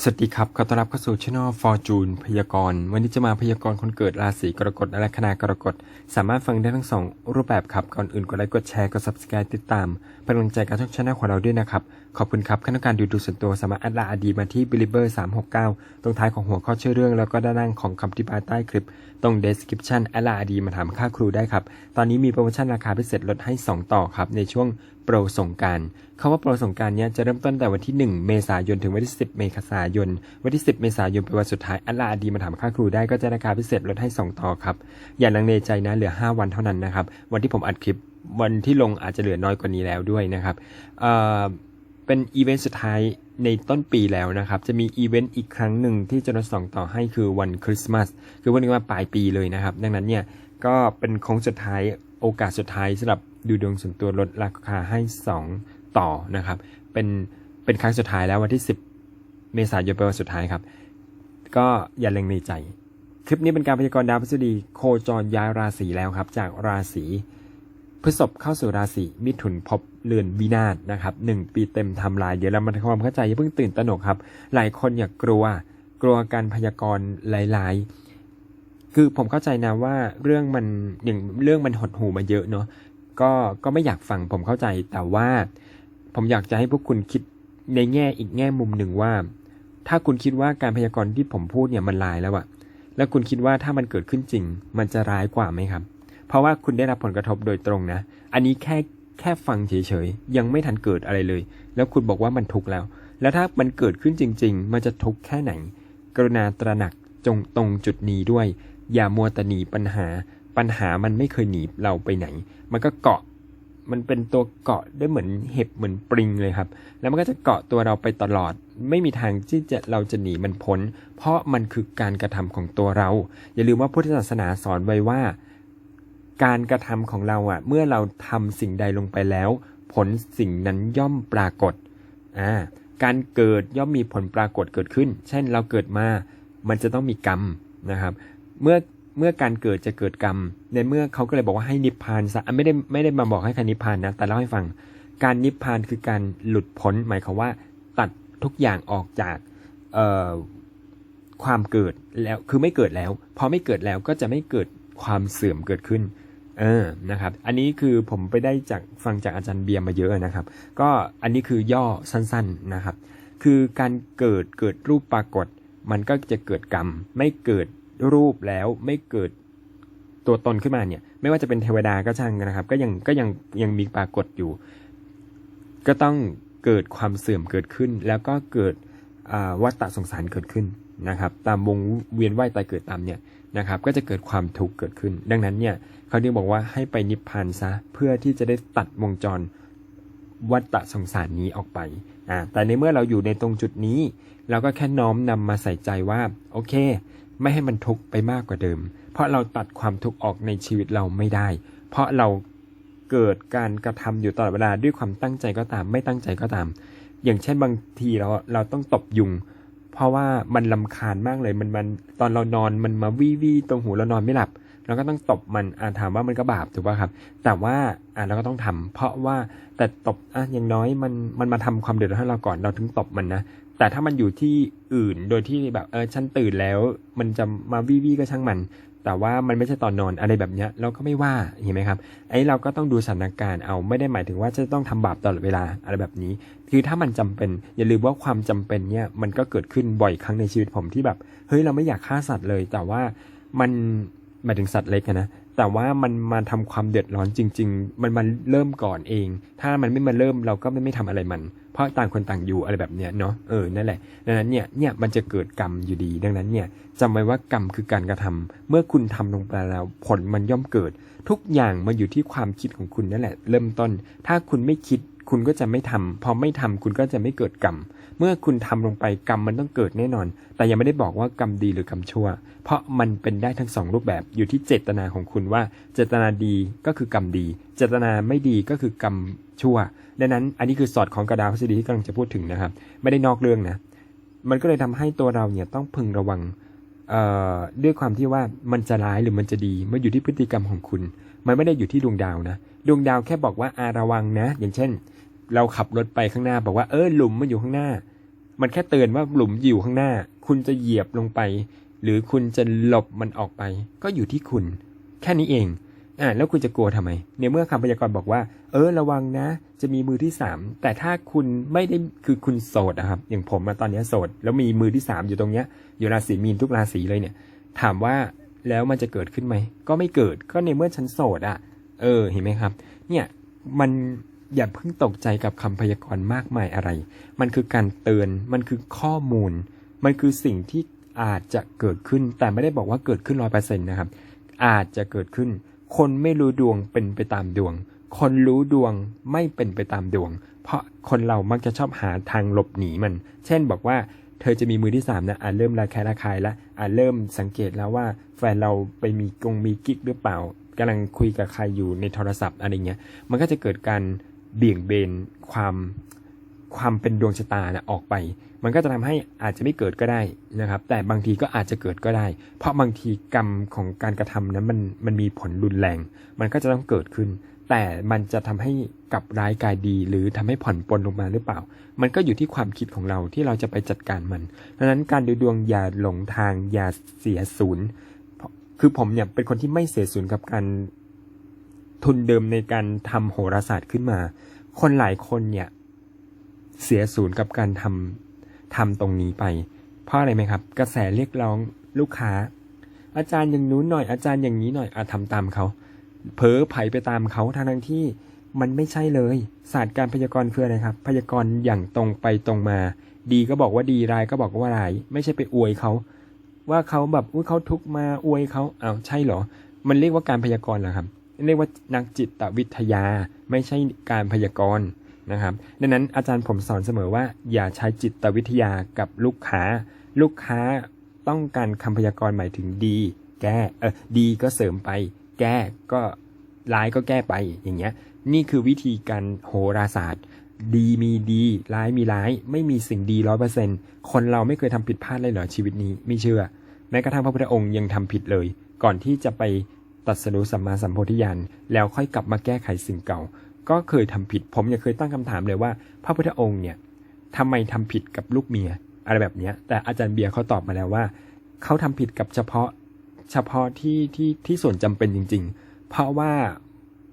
สวัสดีครับ ขอต้อนรับเข้าสู่ช่อง Fortune พยากรณ์ วันนี้จะมาพยากรณ์คนเกิดราศีกรกฎและคณากรกฎ สามารถฟังได้ทั้งสองรูปแบบครับ ก่อนอื่นกดไลค์ กดแชร์ กด subscribe ติดตาม เป็นกำลังใจกับช่องช anel ของเราด้วยนะครับ ขอบคุณครับขั้นการดูดูส่วนตัวสามารถแอดไลน์อดีมาที่ belieber 369 ตรงท้ายของหัวข้อชื่อเรื่อง แล้วก็ด้านล่างของคำอธิบายใต้คลิป ตรง description แอดไลน์อดีมาถามค่าครูได้ครับ ตอนนี้มีโปรโมชั่นราคาพิเศษลดให้ 2 ต่อครับ ในช่วงโปรสงกรารคำว่าโปรสงการเนี้ยจะเริ่มต้นแต่วันที่ 1 เมษายนถึงวันที่ 10 เมษายน วันที่ 10 เมษายนเป็นวันสุดท้ายอัลลาอดีมาถามค่าครูได้ก็จะราคาพิเศษลดให้ 2 ต่อครับ อย่าลังเลใจนะเหลือ 5 วันเท่านั้นนะครับ วันที่ผมอัดคลิปวันที่ลงอาจจะเหลือน้อยกว่านี้แล้วด้วยนะครับ เป็นอีเวนต์สุดท้ายในต้นปีแล้วนะครับ จะมีอีเวนต์อีกครั้งหนึ่งที่จะสองต่อให้คือวันคริสต์มาสคือวันนี้ว่าปลายปีเลยนะครับ ดังนั้นเนี่ยก็เป็นโค้งสุดท้ายโอกาสสุดท้ายสำหรับดูดวงส่วนตัวลดราคาให้ 2 ต่อนะครับ เป็นเป็นครั้งสุดท้ายแล้ววันที่ 10 เมษายนเป็นวันสุดท้ายครับ ก็อย่าเล็งในใจ คลิปนี้เป็นการพยากรณ์ดาวพฤษฎีโคจรย้ายราศีแล้วครับ จากราศี พฤษภเข้าสู่ราศีมิถุนพบเรือนวินาศนะครับหนึ่งปีเต็มทำลาย เดี๋ยวเรามาทำความเข้าใจอย่าเพิ่งตื่นตระหนกครับ หลายคนอยากกลัว กลัวการพยากรณ์หลาย ๆ คือผมเข้าใจนะว่าเรื่องมันอย่างเรื่องมันหดหูมาเยอะเนาะก็ก็ไม่อยากฟังผมเข้าใจ แต่ว่าผมอยากจะให้พวกคุณคิดในแง่อีกแง่มุมหนึ่งว่า ถ้าคุณคิดว่าการพยากรณ์ที่ผมพูดเนี่ยมันลายแล้วอะแล้วคุณคิดว่าถ้ามันเกิดขึ้นจริง มันจะร้ายกว่าไหมครับ เพราะว่าคุณได้รับผลกระทบโดยตรงนะ อันนี้แค่แค่ฟังเฉยๆ ยังไม่ทันเกิดอะไรเลย แล้วคุณบอกว่ามันทุกข์แล้ว แล้วถ้ามันเกิดขึ้นจริง ๆ มันจะทุกข์แค่ไหน กรุณาตระหนักจงตรงจุดนี้ด้วย อย่ามัวแต่หนีปัญหา ปัญหามันไม่เคยหนีเราไปไหน มันก็เกาะ มันเป็นตัวเกาะได้เหมือนเห็บเหมือนปริงเลยครับ แล้วมันก็จะเกาะตัวเราไปตลอด ไม่มีทางที่จะเราจะหนีมันพ้น เพราะมันคือการกระทำของตัวเรา อย่าลืมว่าพุทธศาสนาสอนไว้ว่า การกระทำของเราอะ เมื่อเราทำสิ่งใดลงไปแล้ว ผลสิ่งนั้นย่อมปรากฏอ่าการเกิดย่อมมีผลปรากฏเกิดขึ้น เช่นเราเกิดมา มันจะต้องมีกรรมนะครับ เมื่อเมื่อการเกิดจะเกิดกรรม ในเมื่อเขาก็เลยบอกว่าให้นิพพานซะอะไม่ได้ไม่ได้มาบอกให้ใครนิพพานนะ แต่เล่าให้ฟัง การนิพพานคือการหลุดพ้น หมายความว่า ตัดทุกอย่างออกจากเอ่อความเกิดแล้ว คือไม่เกิดแล้ว พอไม่เกิดแล้วก็จะไม่เกิดความเสื่อมเกิดขึ้น เออนะครับ อันนี้คือผมไปได้จากฟังจากอาจารย์เบียร์มาเยอะนะครับ ก็อันนี้คือย่อสั้นๆนะครับ คือการเกิดเกิดรูปปรากฏ มันก็จะเกิดกรรม ไม่เกิดรูปแล้วไม่เกิดตัวตนขึ้นมาเนี่ย ไม่ว่าจะเป็นเทวดาก็ช่างนะครับ ก็ยังก็ยังยังมีปรากฏอยู่ ก็ต้องเกิดความเสื่อมเกิดขึ้น แล้วก็เกิดวัฏฏะสงสารเกิดขึ้น นะครับ ตามวงเวียนว่ายตายเกิดตามเนี่ยนะครับ ก็จะเกิดความทุกข์เกิดขึ้น ดังนั้นเนี่ยเขาจึงบอกว่าให้ไปนิพพานซะเพื่อที่จะได้ตัดวงจรวัฏสงสารนี้ออกไปอ่าแต่ในเมื่อเราอยู่ในตรงจุดนี้ เราก็แค่น้อมนำมาใส่ใจว่า โอเค ไม่ให้มันทุกข์ไปมากกว่าเดิม เพราะเราตัดความทุกข์ออกในชีวิตเราไม่ได้ เพราะเราเกิดการกระทำอยู่ตลอดเวลาด้วยความตั้งใจก็ตาม ไม่ตั้งใจก็ตาม อย่างเช่นบางทีเราเราต้องตบยุง เพราะว่ามันลำคาญมากเลย มันมันตอนเรานอนมันมาวี่วี่ตรงหูเรานอนไม่หลับเราก็ต้องตบมันอ่าถามว่ามันก็บาปถูกป่ะครับ แต่ว่าอ่าเราก็ต้องทำเพราะว่าแต่ตบอะอย่างน้อยมันมันมาทำความเดือดร้อนให้เราก่อนเราถึงตบมันนะแต่ถ้ามันอยู่ที่อื่นโดยที่แบบเออฉันตื่นแล้ว มันจะมาวี่วี่ก็ช่างมัน แต่ว่ามันไม่ใช่ตอนนอนอะไรแบบเนี้ยเราก็ไม่ว่าเห็นไหมครับไอ้เราก็ต้องดูสถานการณ์เอาไม่ได้หมายถึงว่าจะต้องทำบาปตลอดเวลาอะไรแบบนี้ คือถ้ามันจำเป็นอย่าลืมว่าความจำเป็นเนี่ยมันก็เกิดขึ้นบ่อยครั้งในชีวิตผมที่แบบเฮ้ยเราไม่อยากฆ่าสัตว์เลย แต่ว่ามันหมายถึงสัตว์เล็กนะแต่ว่ามันมาทำความเดือดร้อนจริง ๆ มันมันเริ่มก่อนเอง ถ้ามันไม่มาเริ่มเราก็ไม่ไม่ทำอะไรมัน เพราะต่างคนต่างอยู่อะไรแบบเนี้ยเนาะเออนั่นแหละดังนั้นเนี่ยเนี่ยมันจะเกิดกรรมอยู่ดี ดังนั้นเนี่ยจำไว้ว่ากรรมคือการกระทำเมื่อคุณทำลงไปแล้วผลมันย่อมเกิด ทุกอย่างมาอยู่ที่ความคิดของคุณนั่นแหละ เริ่มต้น ถ้าคุณไม่คิดคุณก็จะไม่ทำพอไม่ทำคุณก็จะไม่เกิดกรรม เมื่อคุณทำลงไปกรรมมันต้องเกิดแน่นอน แต่ยังไม่ได้บอกว่ากรรมดีหรือกรรมชั่ว เพราะมันเป็นได้ทั้งสองรูปแบบอยู่ที่เจตนาของคุณว่า เจตนาดีก็คือกรรมดี เจตนาไม่ดีก็คือกรรม ชั่ว ดังนั้นอันนี้คือสอดของกระดาษพฤษฎีที่กำลังจะพูดถึงนะครับ ไม่ได้นอกเรื่องนะ มันก็เลยทำให้ตัวเราเนี่ยต้องพึงระวังเอ่อด้วยความที่ว่ามันจะร้ายหรือมันจะดีมันอยู่ที่พฤติกรรมของคุณ มันไม่ได้อยู่ที่ดวงดาวนะ ดวงดาวแค่บอกว่าอาระวังนะ อย่างเช่น เราขับรถไปข้างหน้าบอกว่าเออหลุมมันอยู่ข้างหน้า มันแค่เตือนว่าหลุมอยู่ข้างหน้า คุณจะเหยียบลงไป หรือคุณจะหลบมันออกไป ก็อยู่ที่คุณ แค่นี้เอง อ่าแล้วคุณจะกลัวทำไม ในเมื่อคำพยากรณ์บอกว่า เออระวังนะ จะมีมือที่สามแต่ถ้าคุณไม่ได้คือคุณโสดอะครับ อย่างผมอะตอนนี้โสด แล้วมีมือที่สามอยู่ตรงเนี้ยอยู่ราศีมีนทุกราศีเลยเนี่ย ถามว่าแล้วมันจะเกิดขึ้นไหม ก็ไม่เกิดก็ในเมื่อฉันโสดอะเออเห็นไหมครับ เนี่ยมันอย่าเพิ่งตกใจกับคำพยากรณ์มากมายอะไร มันคือการเตือนมันคือข้อมูล มันคือสิ่งที่อาจจะเกิดขึ้นแต่ไม่ได้บอกว่าเกิดขึ้นร้อยเปอร์เซ็นต์นะครับ อาจจะเกิดขึ้น คนไม่รู้ดวงเป็นไปตามดวง คนรู้ดวงไม่เป็นไปตามดวง เพราะคนเรามักจะชอบหาทางหลบหนีมัน เช่นบอกว่าเธอจะมีมือที่สามนะอ่าเริ่มระแคะระคายแล้วอ่าเริ่มสังเกตแล้วว่า แฟนเราไปมีกงมีกิ๊กหรือเปล่ากำลังคุยกับใครอยู่ในโทรศัพท์อะไรเงี้ย มันก็จะเกิดการเบี่ยงเบนความความเป็นดวงชะตานะออกไป มันก็จะทำให้อาจจะไม่เกิดก็ได้นะครับ แต่บางทีก็อาจจะเกิดก็ได้ เพราะบางทีกรรมของการกระทำนั้นมันมันมีผลรุนแรง มันก็จะต้องเกิดขึ้น แต่มันจะทำให้กับร้ายกายดี หรือทำให้ผ่อนปลนลงมาหรือเปล่า มันก็อยู่ที่ความคิดของเราที่เราจะไปจัดการมันดังนั้นการดูดวงอย่าหลงทางอย่าเสียศูนย์คือผมเนี่ยเป็นคนที่ไม่เสียศูนย์กับการทุนเดิมในการทำโหราศาสตร์ขึ้นมา คนหลายคนเนี่ยเสียศูนย์กับการทำ ทำตรงนี้ไป เพราะอะไรไหมครับ กระแสเรียกร้องลูกค้า อาจารย์อย่างนู้นหน่อยอาจารย์อย่างนี้หน่อยอาทำตามเขาเผลอไผไปตามเขาทางทั้งที่มันไม่ใช่เลย ศาสตร์การพยากรณ์คืออะไรครับ พยากรณ์อย่างตรงไปตรงมา ดีก็บอกว่าดีร้ายก็บอกว่าร้าย ไม่ใช่ไปอวยเขา ว่าเขาแบบอุ้ยเขาทุกมาอวยเขาเอ้าวใช่เหรอ มันเรียกว่าการพยากรณ์เหรอครับ เรียกว่านักจิตวิทยา ไม่ใช่การพยากรณ์ นะครับ ดังนั้นอาจารย์ผมสอนเสมอว่า อย่าใช้จิตวิทยากับลูกค้า ลูกค้าต้องการคำพยากรณ์หมายถึงดี แก้เออดีก็เสริมไป แก้ก็ร้ายก็แก้ไปอย่างเงี้ย นี่คือวิธีการโหราศาสตร์ ดีมีดี ร้ายมีร้าย ไม่มีสิ่งดีร้อยเปอร์เซ็นคนเราไม่เคยทำผิดพลาดเลยเหรอชีวิตนี้ไม่เชื่อ แม้กระทั่งพระพุทธองค์ยังทำผิดเลย ก่อนที่จะไปตรัสรู้สัมมาสัมโพธิญาณแล้วค่อยกลับมาแก้ไขสิ่งเก่า ก็เคยทำผิด ผมยังเคยตั้งคำถามเลยว่า พระพุทธองค์เนี่ยทำไมทำผิดกับลูกเมีย อะไรแบบเนี้ย แต่อาจารย์เบียร์เขาตอบมาแล้วว่าเขาทำผิดกับเฉพาะเฉพาะที่ที่ที่ส่วนจำเป็นจริง ๆ เพราะว่า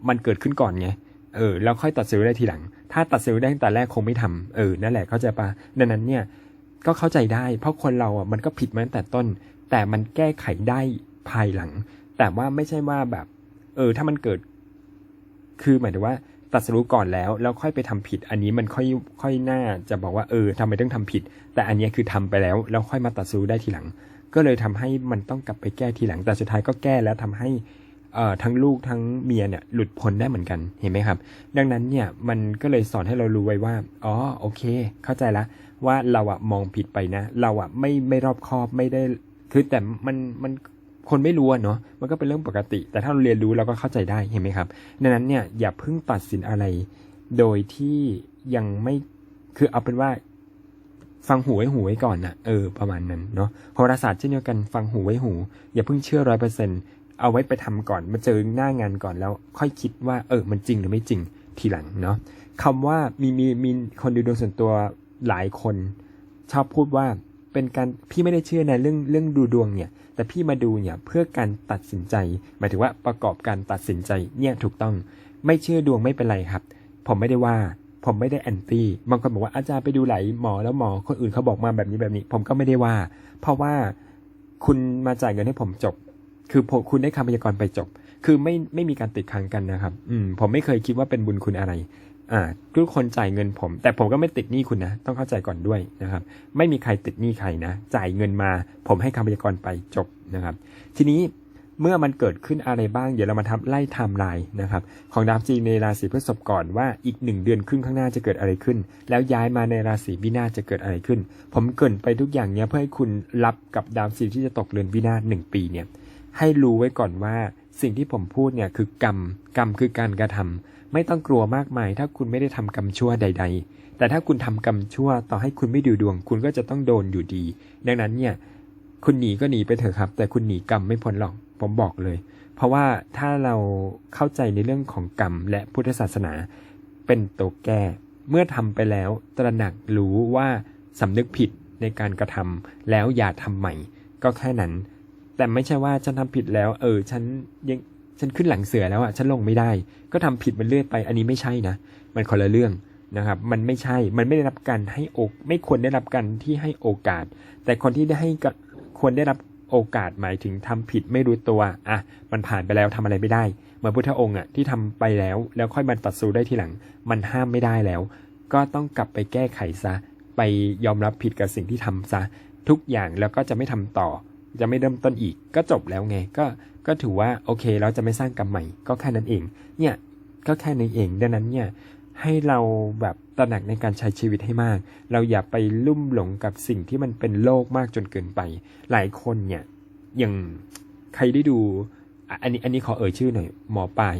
มันเกิดขึ้นก่อนไงเออแล้วค่อยตัดสินได้ทีหลัง ถ้าตัดสินได้ตั้งแต่แรกคงไม่ทำเออนั่นแหละเข้าใจปะดังนั้นเนี่ยก็เข้าใจได้ เพราะคนเราอะมันก็ผิดมาตั้งแต่ต้น แต่มันแก้ไขได้ภายหลัง แต่ว่าไม่ใช่ว่าแบบ เออ ถ้ามันเกิด คือหมายถึงว่า ตัดสู้ก่อนแล้ว แล้วค่อยไปทำผิด อันนี้มันค่อยค่อยน่าจะบอกว่าเออทำไมต้องทำผิด แต่อันนี้คือทำไปแล้ว แล้วค่อยมาตัดสู้ได้ทีหลัง ก็เลยทำให้มันต้องกลับไปแก้ทีหลัง แต่สุดท้ายก็แก้แล้วทำให้เอ่อทั้งลูกทั้งเมียเนี่ยหลุดพ้นได้เหมือนกันเห็นไหมครับ ดังนั้นเนี่ยมันก็เลยสอนให้เรารู้ไว้ว่าอ๋อโอเค เข้าใจละว่าเราอะมองผิดไปนะ เราอะไม่ไม่รอบคอบไม่ได้คือแต่มันมัน คนไม่รู้เนาะมันก็เป็นเรื่องปกติ แต่ถ้าเราเรียนรู้เราก็เข้าใจได้เห็นไหมครับดังนั้นเนี่ยอย่าเพิ่งตัดสินอะไร โดยที่ยังไม่คือเอาเป็นว่า ฟังหูไว้หูไว้ก่อนนะเออประมาณนั้นเนาะโหราศาสตร์เช่นเดียวกันฟังหูไว้หู อย่าเพิ่งเชื่อร้อยเปอร์เซ็นต์เอาไว้ไปทำก่อนมาเจอหน้างานก่อนแล้ว ค่อยคิดว่า เออ มันจริงหรือไม่จริงทีหลังเนาะคำว่ามีมีมีคนดูดวงส่วนตัวหลายคน ชอบพูดว่าเป็นการพี่ไม่ได้เชื่อในเรื่องเรื่องดูดวงเนี่ย แต่พี่มาดูเนี่ยเพื่อการตัดสินใจ หมายถึงว่าประกอบการตัดสินใจเนี่ยถูกต้อง ไม่เชื่อดวงไม่เป็นไรครับ ผมไม่ได้ว่า ผมไม่ได้แอนตี้บางคนบอกว่าอาจารย์ไปดูไหลหมอแล้วหมอคนอื่นเขาบอกมาแบบนี้แบบนี้ ผมก็ไม่ได้ว่า เพราะว่าคุณมาจ่ายเงินให้ผมจบ คือคุณได้คำพยากรณ์ไปจบ คือไม่ไม่มีการติดค้างกันนะครับ อืมผมไม่เคยคิดว่าเป็นบุญคุณอะไร อ่าทุกคนจ่ายเงินผม แต่ผมก็ไม่ติดหนี้คุณนะ ต้องเข้าใจก่อนด้วยนะครับ ไม่มีใครติดหนี้ใครนะ จ่ายเงินมา ผมให้คำพยากรณ์ไปจบนะครับ ทีนี้เมื่อมันเกิดขึ้นอะไรบ้าง เดี๋ยวเรามาทำไล่ไทม์ไลน์นะครับของดาวจีในราศีพฤษภก่อนว่าอีกหนึ่งเดือนครึ่งข้างหน้าจะเกิดอะไรขึ้น แล้วย้ายมาในราศีวินาจะเกิดอะไรขึ้น ผมเกินไปทุกอย่างเนี้ยเพื่อให้คุณรับกับดาวจีที่จะตกเรือนวินาหนึ่งปีเนี่ยให้รู้ไว้ก่อนว่าสิ่งที่ผมพูดเนี่ยคือกรรมกรรมคือการกระทำ ไม่ต้องกลัวมากมาย ถ้าคุณไม่ได้ทำกรรมชั่วใด ๆ แต่ถ้าคุณทำกรรมชั่วต่อให้คุณไม่ดูดวง คุณก็จะต้องโดนอยู่ดี ดังนั้นเนี่ย คุณหนีก็หนีไปเถอะครับ แต่คุณหนีกรรมไม่พ้นหรอกผมบอกเลย เพราะว่าถ้าเราเข้าใจในเรื่องของกรรมและพุทธศาสนาเป็นตัวแก้ เมื่อทำไปแล้วตระหนักรู้ว่าสำนึกผิดในการกระทำแล้วอย่าทำใหม่ ก็แค่นั้น แต่ไม่ใช่ว่าฉันทำผิดแล้ว เออ ฉันยัง ฉันขึ้นหลังเสือแล้วอะฉันลงไม่ได้ ก็ทำผิดมันเรื่อยไป อันนี้ไม่ใช่นะ มันคนละเรื่องนะครับ มันไม่ใช่ มันไม่ได้รับการให้โอกไม่ควรได้รับการที่ให้โอกาส แต่คนที่ได้ให้ก็ควรได้รับโอกาสหมายถึงทำผิดไม่รู้ตัวอะมันผ่านไปแล้วทำอะไรไม่ได้ เหมือนพุทธองค์อะที่ทำไปแล้วแล้วค่อยมาตัดสู้ได้ทีหลัง มันห้ามไม่ได้แล้ว ก็ต้องกลับไปแก้ไขซะ ไปยอมรับผิดกับสิ่งที่ทำซะ ทุกอย่างแล้วก็จะไม่ทำต่อ จะไม่เริ่มต้นอีกก็จบแล้วไง ก็ ก็ถือว่าโอเคเราจะไม่สร้างกรรมใหม่ ก็แค่นั้นเอง เนี่ยก็แค่นั้นเองดังนั้นเนี่ยให้เราแบบตระหนักในการใช้ชีวิตให้มาก เราอย่าไปลุ่มหลงกับสิ่งที่มันเป็นโลกมากจนเกินไป หลายคนเนี่ยอย่างใครได้ดู อันนี้อันนี้ขอเอ่ยชื่อหน่อยหมอปลาย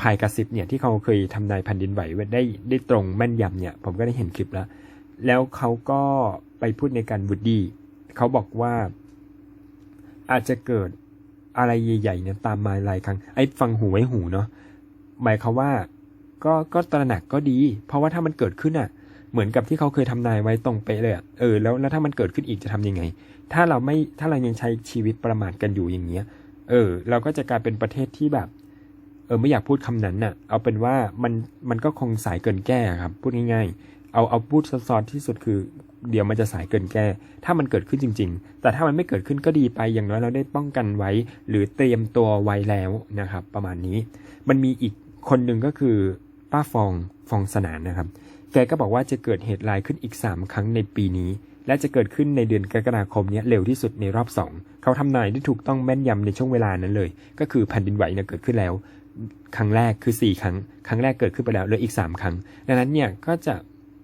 พายกระซิบเนี่ยที่เขาเคยทำนายแผ่นดินไหวได้ได้ตรงแม่นยำเนี่ย ผมก็ได้เห็นคลิปแล้ว แล้วเขาก็ไปพูดในการวูดดี้เขาบอกว่าอาจจะเกิด อะไรใหญ่ๆเนี่ยตามมาหลายครั้งไอ้ฟังหูไว้หูเนาะหมายเขามว่าก็ก็ตระหนักก็ดี เพราะว่าถ้ามันเกิดขึ้นอะ เหมือนกับที่เขาเคยทำนายไว้ตรงเป๊ะเลยอะเออแล้วแล้วถ้ามันเกิดขึ้นอีกจะทำยังไง ถ้าเราไม่ถ้าเรายังใช้ชีวิตประมาทกันอยู่อย่างเงี้ย เออ เราก็จะกลายเป็นประเทศที่แบบ เออไม่อยากพูดคำนั้นน่ะ เอาเป็นว่ามันมันก็คงสายเกินแก้ครับ พูดง่ายๆ เอาเอาพูดซอสที่สุดคือ เดี๋ยวมันจะสายเกินแก้ ถ้ามันเกิดขึ้นจริง ๆ แต่ถ้ามันไม่เกิดขึ้นก็ดีไปอย่างน้อยเราได้ป้องกันไว้ หรือเตรียมตัวไว้แล้วนะครับ ประมาณนี้ มันมีอีกคนหนึ่งก็คือป้าฟองฟองสนานนะครับ แกก็บอกว่าจะเกิดเหตุร้ายขึ้นอีก 3 ครั้งในปีนี้ และจะเกิดขึ้นในเดือนกรกฎาคมนี้เร็วที่สุดในรอบ 2 เขาทำนายได้ถูกต้องแม่นยำในช่วงเวลานั้นเลย ก็คือแผ่นดินไหวเนี่ยเกิดขึ้นแล้ว ครั้งแรกคือ 4 ครั้ง ครั้งแรกเกิดขึ้นไปแล้วเหลืออีก 3 ครั้ง ดังนั้นเนี่ยก็จะ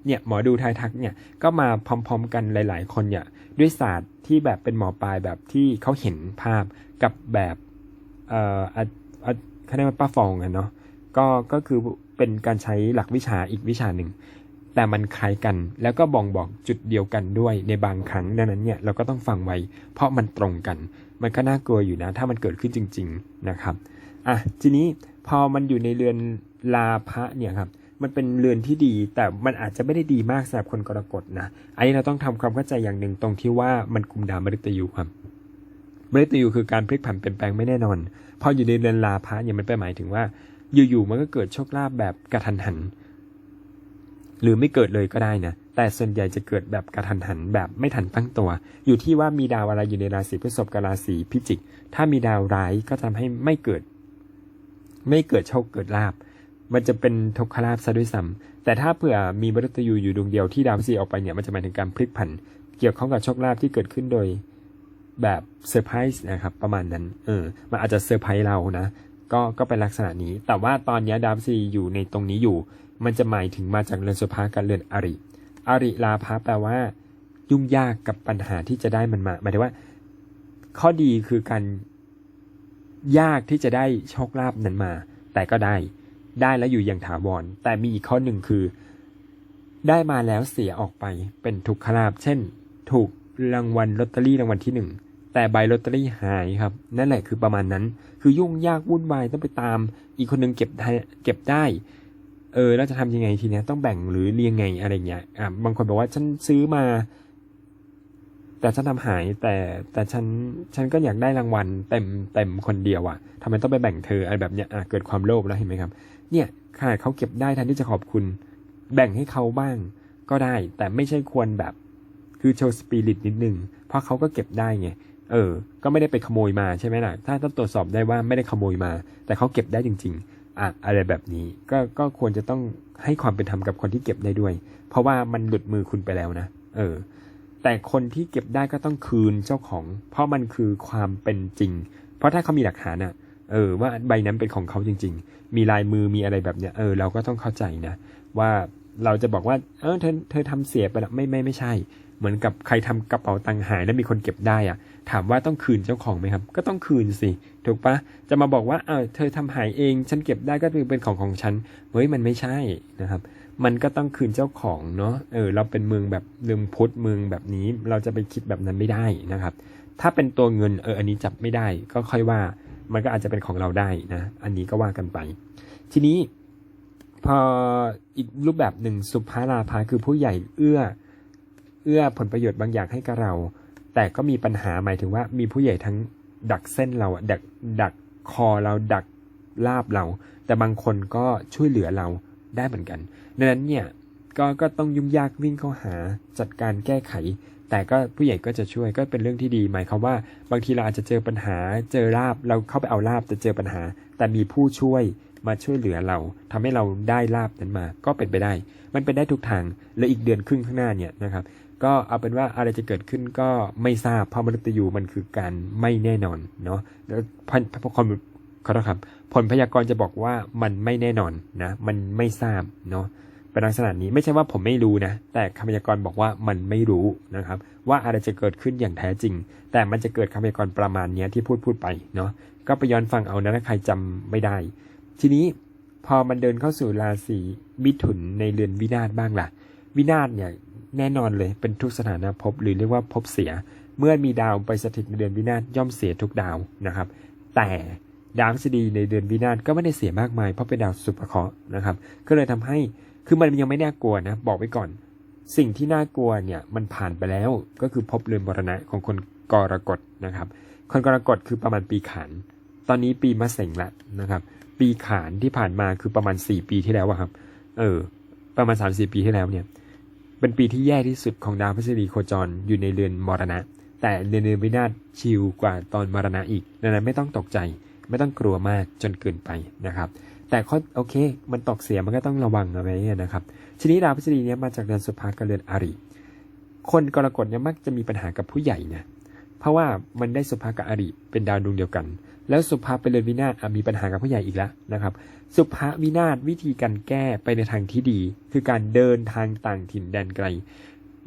เนี่ยหมอดูทายทักเนี่ยก็มาพร้อมๆกันหลาย ๆ คนเนี่ยด้วยศาสตร์ที่แบบเป็นหมอปลายแบบที่เขาเห็นภาพกับแบบเอ่ออะอะเขาเรียกว่าป้าฟองอะเนาะก็ก็คือเป็นการใช้หลักวิชาอีกวิชาหนึ่ง แต่มันคล้ายกันแล้วก็บ่งบอกจุดเดียวกันด้วยในบางครั้งดังนั้นเนี่ยเราก็ต้องฟังไว้ เพราะมันตรงกัน มันก็น่ากลัวอยู่นะ ถ้ามันเกิดขึ้นจริง ๆนะครับอะทีนี้พอมันอยู่ในเรือนลาพระเนี่ยครับ มันเป็นเรือนที่ดี แต่มันอาจจะไม่ได้ดีมากสำหรับคนกรกฎนะ อันนี้เราต้องทำความเข้าใจอย่างหนึ่งตรงที่ว่ามันคุมดาวมฤตยูครับมฤตยูคือการพลิกผันเปลี่ยนแปลงไม่แน่นอน พออยู่ในเรือนลาพะเนี่ยมันไปหมายถึงว่า อยู่ๆมันก็เกิดโชคลาภแบบกระทันหัน หรือไม่เกิดเลยก็ได้นะแต่ส่วนใหญ่จะเกิดแบบกระทันหันแบบไม่ทันตั้งตัว อยู่ที่ว่ามีดาวอะไรอยู่ในราศีพฤษภกับราศีพิจิก ถ้ามีดาวร้ายก็ทำให้ไม่เกิด ไม่เกิดโชคเกิดลาบ มันจะเป็นทุกขลาบซะด้วยซ้ำแต่ถ้าเผื่อมีมฤตยูอยู่ดวงเดียวที่ดาวพฤหัสออกไปเนี่ยมันจะหมายถึงการพลิกผัน เกี่ยวข้องกับโชคลาภที่เกิดขึ้นโดยแบบเซอร์ไพรส์นะครับประมาณนั้นเออมันอาจจะเซอร์ไพรส์เรานะก็ก็เป็นลักษณะนี้ แต่ว่าตอนนี้ดาวพฤหัสอยู่ในตรงนี้อยู่ มันจะหมายถึงมาจากเรือนสุภากับเรือนอริอริลาภะแปลว่า ยุ่งยากกับปัญหาที่จะได้มันมาหมายถึงว่า ข้อดีคือการยากที่จะได้โชคลาภนั้นมา แต่ก็ได้ ได้แล้วอยู่อย่างถาวร แต่มีอีกข้อหนึ่งคือ ได้มาแล้วเสียออกไปเป็นทุกขลาภเช่น ถูกรางวัลลอตเตอรี่รางวัลที่หนึ่งแต่ใบลอตเตอรี่หายครับ นั่นแหละคือประมาณนั้น คือยุ่งยากวุ่นวายต้องไปตาม อีกคนนึงเก็บได้เก็บได้ เออแล้วจะทำยังไงทีเนี้ยต้องแบ่งหรือเรียงไงอะไรเงี้ยอ่าบางคนบอกว่าฉันซื้อมา แต่ฉันทำหายแต่แต่ฉันฉันก็อยากได้รางวัลเต็มเต็มคนเดียวอะ่ะทำไมต้องไปแบ่งเธออะไรแบบเนี้ยอะเกิดความโลภแล้วเห็นไหมครับ เนี่ยขนาดเขาเก็บได้แทนที่จะขอบคุณ แบ่งให้เขาบ้างก็ได้ แต่ไม่ใช่ควรแบบคือโชว์สปิริตนิดนึง เพราะเขาก็เก็บได้ไง เออ ก็ไม่ได้ไปขโมยมาใช่ไหมล่ะ ถ้าต้องตรวจสอบได้ว่าไม่ได้ขโมยมา แต่เขาเก็บได้จริง ๆ อะอะไรแบบนี้ ก็ก็ควรจะต้องให้ความเป็นธรรมกับคนที่เก็บได้ด้วย เพราะว่ามันหลุดมือคุณไปแล้วนะ เออ แต่คนที่เก็บได้ก็ต้องคืนเจ้าของ เพราะมันคือความเป็นจริง เพราะถ้าเขามีหลักฐานอะ เออว่าใบนั้นเป็นของเขาจริง ๆ มีลายมือมีอะไรแบบเนี้ยเออเราก็ต้องเข้าใจนะ ว่าเราจะบอกว่า เออเธอเธอทำเสียไปแล้วไม่ไม่ไม่ใช่ เหมือนกับใครทำกระเป๋าตังค์หายแล้วมีคนเก็บได้อะถามว่าต้องคืนเจ้าของไหมครับ ก็ต้องคืนสิถูกปะจะมาบอกว่าเออเธอทำหายเอง ฉันเก็บได้ก็คือเป็นของของฉันเฮ้ยมันไม่ใช่นะครับ มันก็ต้องคืนเจ้าของเนาะเออเราเป็นเมืองแบบลืมพุทธเมืองแบบนี้ เราจะไปคิดแบบนั้นไม่ได้นะครับ ถ้าเป็นตัวเงินเอออันนี้จับไม่ได้ก็ค่อยว่า มันก็อาจจะเป็นของเราได้นะ อันนี้ก็ว่ากันไป ทีนี้พออีกรูปแบบหนึ่งสุภาราภาคือผู้ใหญ่เอื้อ เอื้อผลประโยชน์บางอย่างให้กับเรา แต่ก็มีปัญหาหมายถึงว่ามีผู้ใหญ่ทั้งดักเส้นเราดักดักคอเราดักลาบเรา แต่บางคนก็ช่วยเหลือเราได้เหมือนกันดังนั้นเนี่ยก็ก็ต้องยุ่งยากวิ่งเข้าหาจัดการแก้ไข แต่ก็ผู้ใหญ่ก็จะช่วยก็เป็นเรื่องที่ดี หมายความว่า บางทีเราอาจจะเจอปัญหาเจอลาบเราเข้าไปเอาลาบแต่เจอปัญหา แต่มีผู้ช่วยมาช่วยเหลือเราทำให้เราได้ลาบนั้นมา ก็เป็นไปได้ มันเป็นได้ทุกทางและอีกเดือนครึ่งข้างหน้าเนี่ยนะครับ ก็เอาเป็นว่าอะไรจะเกิดขึ้นก็ไม่ทราบเพราะมนุษย์ยูมันคือการไม่แน่นอนเนาะแล้วพันคนขอโทษครับผลพยากรณ์จะบอกว่ามันไม่แน่นอนนะ มันไม่ทราบเนาะ เป็นลักษณะนี้ไม่ใช่ว่าผมไม่รู้นะ แต่คำพยากรณ์บอกว่ามันไม่รู้นะครับ ว่าอะไรจะเกิดขึ้นอย่างแท้จริง แต่มันจะเกิดคำพยากรณ์ประมาณนี้ที่พูดพูดไปเนาะก็ไปย้อนฟังเอานะถ้าใครจำไม่ได้ ทีนี้พอมันเดินเข้าสู่ราศีมิถุนในเรือนวินาศบ้างล่ะ วินาศเนี่ยแน่นอนเลยเป็นทุกสถานะภพหรือเรียกว่าภพเสีย เมื่อมีดาวไปสถิตในเดือนวินาศย่อมเสียทุกดาวนะครับ แต่ดาวพฤษฎีในเดือนวินาศก็ไม่ได้เสียมากมายเพราะเป็นดาวสุภเคราะห์นะครับ ก็เลยทำให้ คือมันยังไม่น่ากลัวนะ บอกไว้ก่อน สิ่งที่น่ากลัวเนี่ยมันผ่านไปแล้วก็คือภพเรือนมรณะของคนกรกฎนะครับ คนกรกฎคือประมาณปีขานตอนนี้ปีมะเสงละนะครับ ปีขานที่ผ่านมาคือประมาณ 4 ปีที่แล้วอะครับ เออ ประมาณ 3 4 ปีที่แล้วเนี่ย เป็นปีที่แย่ที่สุดของดาวพฤษฎีโคจรอยู่ในเรือนมรณะ แต่เรือนเรือนวินาศชิลกว่าตอนมรณะอีกดังนั้นไม่ต้องตกใจ ไม่ต้องกลัวมากจนเกินไปนะครับ แต่ข้อโอเค มันตกเสียมันก็ต้องระวังเอาไว้นะครับ ทีนี้ดาวพฤษฎีเนี้ยมาจากเดือนสุภากับเรือนอาริคนกรกฎเนี่ยมักจะมีปัญหากับผู้ใหญ่นะเพราะว่ามันได้สุภากับอาริเป็นดาวดวงเดียวกัน แล้วสุภาเป็นเรือนวินาศมีปัญหากับผู้ใหญ่อีกแล้วนะครับ สุภาวินาศวิธีการแก้ไปในทางที่ดี คือการเดินทางต่างถิ่นแดนไกล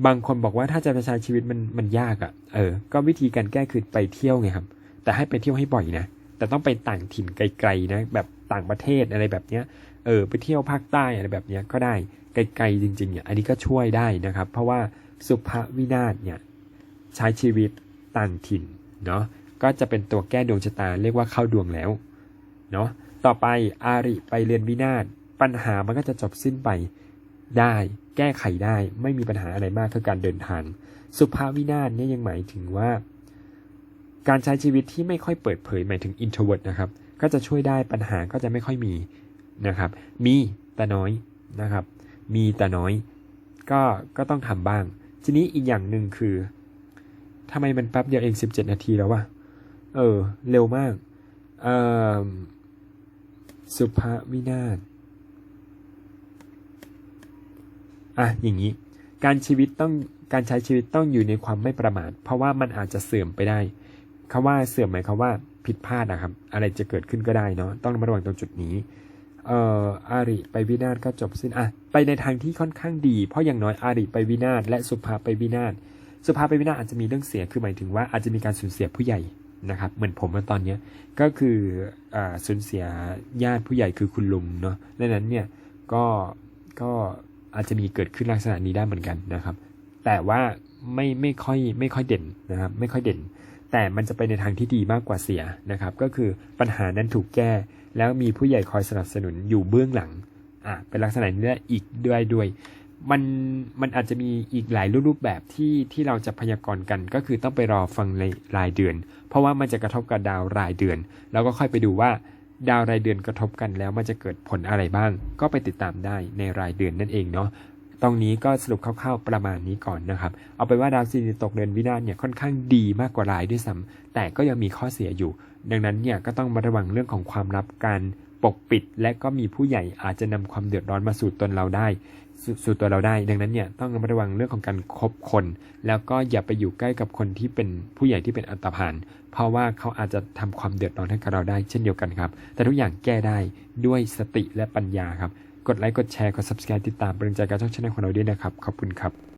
บางคนบอกว่าถ้าจะไปใช้ชีวิตมันมันยากอะ่ะ เออ ก็วิธีการแก้คือไปเที่ยวไงครับ แต่ให้ไปเที่ยวให้บ่อยนะ แต่ต้องไปต่างถิ่นไกลๆนะ แบบ ต่างประเทศอะไรแบบเนี้ย เออ ไปเที่ยวภาคใต้อะไรแบบเนี้ยก็ได้ไกลๆจริงๆเนี่ย อันนี้ก็ช่วยได้นะครับ เพราะว่าสุภวินาศเนี่ยใช้ชีวิตต่างถิ่นเนาะ ก็จะเป็นตัวแก้ดวงชะตาเรียกว่าเข้าดวงแล้วเนาะ ต่อไปอาริไปเรียนวินาศปัญหามันก็จะจบสิ้นไปได้ แก้ไขได้ไม่มีปัญหาอะไรมากคือการเดินทาง สุภาวินาศเนี่ยยังหมายถึงว่า การใช้ชีวิตที่ไม่ค่อยเปิดเผยหมายถึง introvert นะครับ ก็จะช่วยได้ปัญหาก็จะไม่ค่อยมีนะครับ มีแต่น้อยนะครับ มีแต่น้อย ก็ก็ต้องทำบ้าง ทีนี้อีกอย่างหนึ่งคือทำไมมันแป๊บเดียวเอง 17 นาทีแล้ววะเออ เร็วมากเออสุภาวินาศอะอย่างนี้ การชีวิตต้องการใช้ชีวิตต้องอยู่ในความไม่ประมาท เพราะว่ามันอาจจะเสื่อมไปได้คำว่าเสื่อมหมายความว่า ผิดพลาดนะครับ อะไรจะเกิดขึ้นก็ได้เนาะต้องระมัดระวังตรงจุดนี้เอ่ออาริไปวินาศก็จบสิ้นอะไปในทางที่ค่อนข้างดี เพราะอย่างน้อยอาริไปวินาศและสุภาไปวินาศสุภาไปวินาศอาจจะมีเรื่องเสียคือหมายถึงว่าอาจจะมีการสูญเสียผู้ใหญ่นะครับเหมือนผมเมื่อตอนเนี้ยก็คืออ่าสูญเสียญาติผู้ใหญ่คือคุณลุงเนาะดังนั้นเนี่ยก็ก็อาจจะมีเกิดขึ้นลักษณะนี้ได้เหมือนกันนะครับ แต่ว่าไม่ไม่ค่อยไม่ค่อยเด่นนะครับ ไม่ค่อยเด่น แต่มันจะไปในทางที่ดีมากกว่าเสียนะครับ ก็คือปัญหานั้นถูกแก้ แล้วมีผู้ใหญ่คอยสนับสนุนอยู่เบื้องหลังอะเป็นลักษณะนี้อีกด้วยด้วย มันมันอาจจะมีอีกหลายรูปแบบที่ที่เราจะพยากรณ์กัน ก็คือต้องไปรอฟังในรายเดือน เพราะว่ามันจะกระทบกับดาวรายเดือน แล้วก็ค่อยไปดูว่าดาวรายเดือนกระทบกันแล้วมันจะเกิดผลอะไรบ้าง ก็ไปติดตามได้ในรายเดือนนั่นเองเนาะ ตรงนี้ก็สรุปคร่าวๆประมาณนี้ก่อนนะครับ เอาไปนว่าดาวซีนตกเดือนวินาศเนี่ยค่อนข้างดีมากกว่ารายด้วยซ้ำแต่ก็ยังมีข้อเสียอยู่ ดังนั้นเนี่ยก็ต้องมาระวังเรื่องของความลับการปกปิด และก็มีผู้ใหญ่อาจจะนำความเดือดร้อนมาสู่ตนเราได้สสู่ตัวเราได้ ดังนั้นเนี่ยต้องระมัดระวังเรื่องของการคบคน แล้วก็อย่าไปอยู่ใกล้กับคนที่เป็นผู้ใหญ่ที่เป็นอันตพานเพราะว่าเขาอาจจะทำความเดือดร้อนให้กับเราได้เช่นเดียวกันครับ แต่ทุกอย่างแก้ได้ด้วยสติและปัญญาครับ กดไลค์ กดแชร์ กด subscribe ติดตามเป็นกำลังใจกับช่องช anel ของเราด้วยนะครับ ขอบคุณครับ